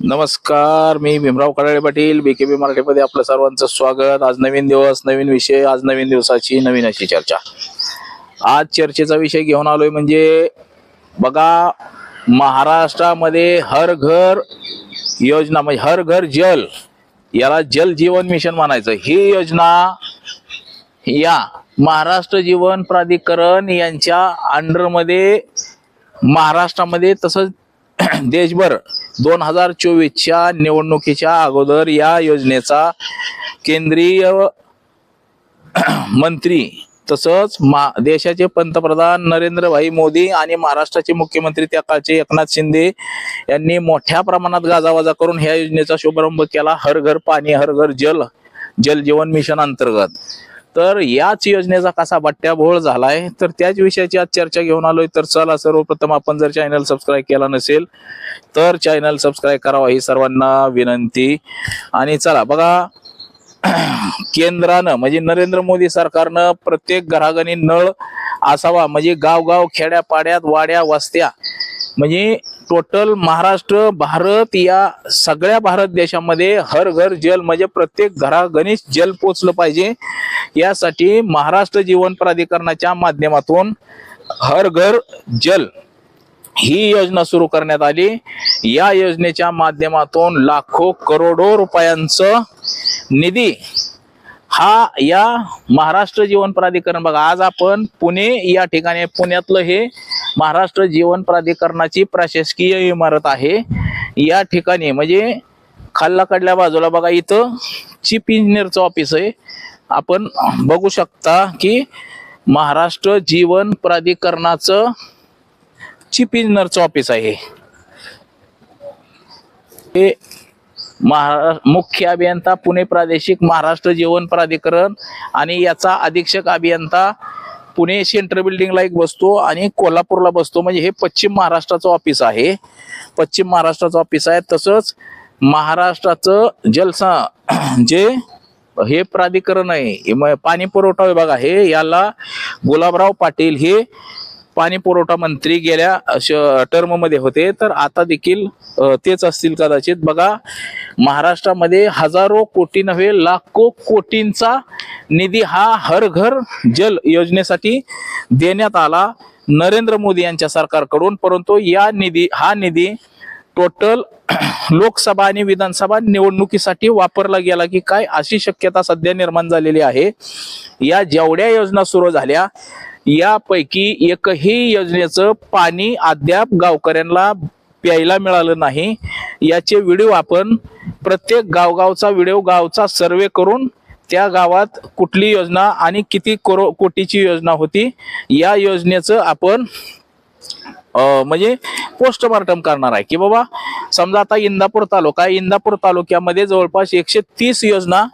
नमस्कार मी भीमराव कडाळे पाटील बीकेबी मराठीमध्ये आपलं सर्वांचं स्वागत. आज नवीन दिवस नवीन विषय आज नवीन दिवसाची नवीन अशी चर्चा. आज चर्चेचा विषय घेऊन आलोय म्हणजे बघा महाराष्ट्रामध्ये हर घर योजना म्हणजे हर घर जल याला जल जीवन मिशन म्हणायचं. ही योजना या महाराष्ट्र जीवन प्राधिकरण यांच्या अंडरमध्ये महाराष्ट्रामध्ये तसंच देशभर दोन हजार चोवीसच्या निवडणुकीच्या अगोदर या योजनेचा केंद्रीय मंत्री तसंच मा देशाचे पंतप्रधान नरेंद्रभाई मोदी आणि महाराष्ट्राचे मुख्यमंत्री त्या काळचे एकनाथ शिंदे यांनी मोठ्या प्रमाणात गाजावाजा करून ह्या योजनेचा शुभारंभ केला. हर घर पाणी हर घर जल जल जीवन मिशन अंतर्गत. तर याच योजनेचा कसा बट्ट्याबोळ झालाय तर त्याच विषयाची आज चर्चा घेऊन आलोय. तर चला सर्वप्रथम आपण जर चॅनल सबस्क्राईब केला नसेल तर चॅनल सबस्क्राईब करावा ही सर्वांना विनंती. आणि चला बघा केंद्रानं म्हणजे नरेंद्र मोदी सरकारनं प्रत्येक घराघणी नळ असावा म्हणजे गावगाव खेड्यापाड्यात वाड्या वस्त्या म्हणजे टोटल महाराष्ट्र भारत या सगळ्या भारत देशामध्ये हर घर जल म्हणजे प्रत्येक घरागणित जल पोचलं पाहिजे. यासाठी महाराष्ट्र जीवन प्राधिकरणाच्या माध्यमातून हर घर जल ही योजना सुरू करण्यात आली. या योजनेच्या माध्यमातून लाखो करोडो रुपयांचं निधी हा या महाराष्ट्र जीवन प्राधिकरण बघा. आज आपण पुणे या ठिकाणी पुण्यातलं हे महाराष्ट्र जीवन प्राधिकरणाची प्रशासकीय इमारत आहे. या ठिकाणी म्हणजे खाल्लाकडल्या बाजूला बघा इथं चीफ इंजिनियरचं ऑफिस आहे. आपण बघू शकता की महाराष्ट्र जीवन प्राधिकरणाचं चीफ इंजिनियरचं ऑफिस आहे. हे महा मुख्य अभियंता पुणे प्रादेशिक महाराष्ट्र जीवन प्राधिकरण आणि याचा अधीक्षक अभियंता पुणे सेंट्रल बिल्डिंगला एक बसतो आणि कोल्हापूरला बसतो. म्हणजे हे पश्चिम महाराष्ट्राचं ऑफिस आहे. पश्चिम महाराष्ट्राचं ऑफिस आहे. तसंच महाराष्ट्राचं जलसा जे हे प्राधिकरण आहे म- पाणी पुरवठा विभाग आहे याला गुलाबराव पाटील हे पाणी पुरवठा मंत्री गेल्या टर्ममध्ये होते. तर आता देखील तेच असतील कदाचित. बघा महाराष्ट्रामध्ये हजारो कोटी नव्हे लाखो कोटींचा निधी हा हर घर जल योजनेसाठी देण्यात आला नरेंद्र मोदी यांच्या सरकारकडून. परंतु या निधी हा निधी टोटल लोकसभा आणि विधानसभा निवडणुकीसाठी वापरला गेला की काय अशी शक्यता सध्या निर्माण झालेली आहे. या जेवढ्या योजना सुरू झाल्या यापैकी एकही योजनेचं पाणी अद्याप गावकऱ्यांना प्यायला मिळालं नाही. याचे व्हिडिओ आपण प्रत्येक गावगावचा व्हिडिओ गावचा सर्वे करून त्या गावात कुठली योजना आणि किती करो कोटीची योजना होती या योजनेचं आपण म्हणजे पोस्टमार्टम करणार आहे. की बाबा समजा आता इंदापूर तालुका इंदापूर तालुक्यामध्ये जवळपास एकशे तीस योजना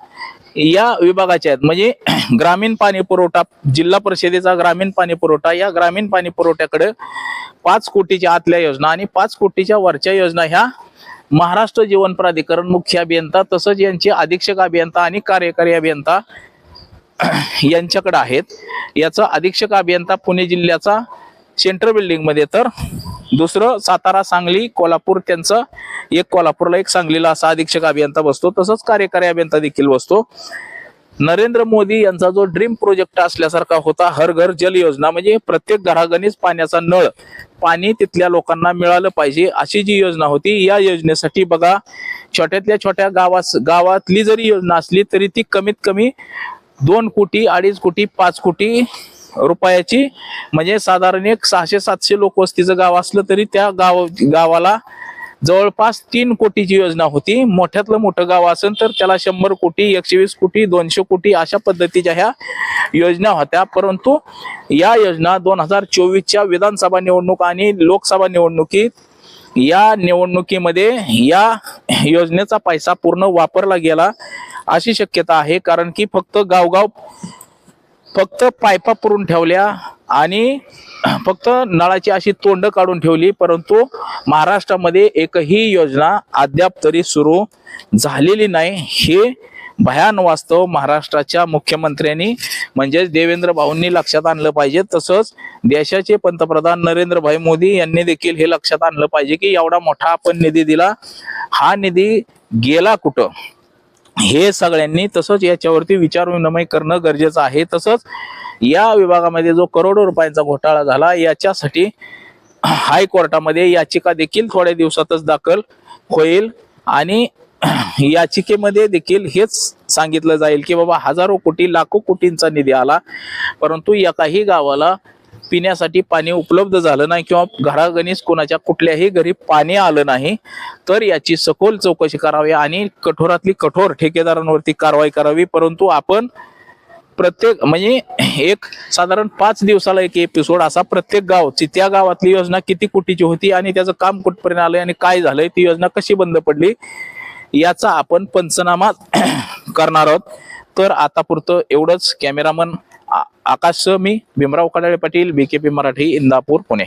या विभागाच्या आहेत. म्हणजे ग्रामीण पाणी पुरवठा जिल्हा परिषदेचा ग्रामीण पाणी पुरवठा या ग्रामीण पाणी पुरवठ्याकडे पाच कोटीच्या आतल्या योजना आणि पाच कोटीच्या वरच्या योजना ह्या महाराष्ट्र जीवन प्राधिकरण मुख्य अभियंता तसंच यांचे अधीक्षक अभियंता आणि कार्यकारी अभियंता यांच्याकडे आहेत. याचा अधीक्षक अभियंता पुणे जिल्ह्याचा सेंट्रल बिल्डिंगमध्ये तर दुसरं सातारा सांगली कोल्हापूर त्यांचं एक कोल्हापूरला एक सांगलीला असा अधीक्षक अभियंता बसतो. तसंच कार्यकारी अभियंता देखील बसतो. नरेंद्र मोदी यांचा जो ड्रीम प्रोजेक्ट असल्यासारखा होता हर घर जल योजना म्हणजे प्रत्येक घरागणीच पाण्याचा नळ पाणी तिथल्या लोकांना मिळालं पाहिजे अशी जी योजना होती या योजनेसाठी बघा छोट्यातल्या छोट्या गावात गावातली जरी योजना असली तरी ती कमीत कमी दोन कोटी अडीच कोटी पाच कोटी रुपयाची. म्हणजे साधारण एक सहाशे सातशे लोकवस्तीचं गाव असलं तरी त्या गाव गावाला जवळपास तीन कोटीची योजना होती. मोठ्यातलं मोठं गाव असेल तर त्याला शंभर कोटी एकशे वीस कोटी दोनशे कोटी अशा पद्धतीच्या ह्या योजना होत्या. परंतु या योजना दोन हजार चोवीसच्या विधानसभा निवडणूक आणि लोकसभा निवडणुकीत या निवडणुकीमध्ये या योजनेचा पैसा पूर्ण वापरला गेला अशी शक्यता आहे. कारण की फक्त गावगाव फक्त पायपा पुरून ठेवल्या आणि फक्त नळाची अशी तोंड काढून ठेवली परंतु महाराष्ट्रामध्ये एकही योजना अद्याप तरी सुरू झालेली नाही. हे भयान वास्तव महाराष्ट्राच्या मुख्यमंत्र्यांनी म्हणजेच देवेंद्र भाऊंनी लक्षात आणलं पाहिजे. तसंच देशाचे पंतप्रधान नरेंद्रभाई मोदी यांनी देखील हे लक्षात आणलं पाहिजे की एवढा मोठा आपण निधी दिला. हा निधी गेला कुठं? हे सगळ्यांनी तसंच याच्यावरती विचार विनिमय करणं गरजेचं आहे. तसंच या विभागामध्ये जो करोडो रुपयांचा घोटाळा झाला याच्यासाठी हायकोर्टामध्ये याचिका देखील थोड्या दिवसातच दाखल होईल आणि याचिकेमध्ये देखील हेच सांगितलं जाईल की बाबा हजारो कोटी लाखो कोटींचा निधी आला परंतु एकाही गावाला पिण्यासाठी पाणी उपलब्ध झालं नाही किंवा घरागणीस कोणाच्या कुठल्याही घरी पाणी आलं नाही तर याची सखोल चौकशी करावी आणि कठोरातली कठोर ठेकेदारांवरती कारवाई करावी. परंतु आपण प्रत्येक म्हणजे एक साधारण पाच दिवसाला एक एपिसोड असा प्रत्येक गाव त्या गावातली योजना किती कोटीची होती आणि त्याचं काम कुठपर्यंत आलंय आणि काय झालंय ती योजना कशी बंद पडली याचा आपण पंचनामा करणार आहोत. तर आता पुरतं एवढंच. कॅमेरामन आकाश मी भीमराव कडाळे पाटील बीकेपी मराठी इंदापूर पुणे.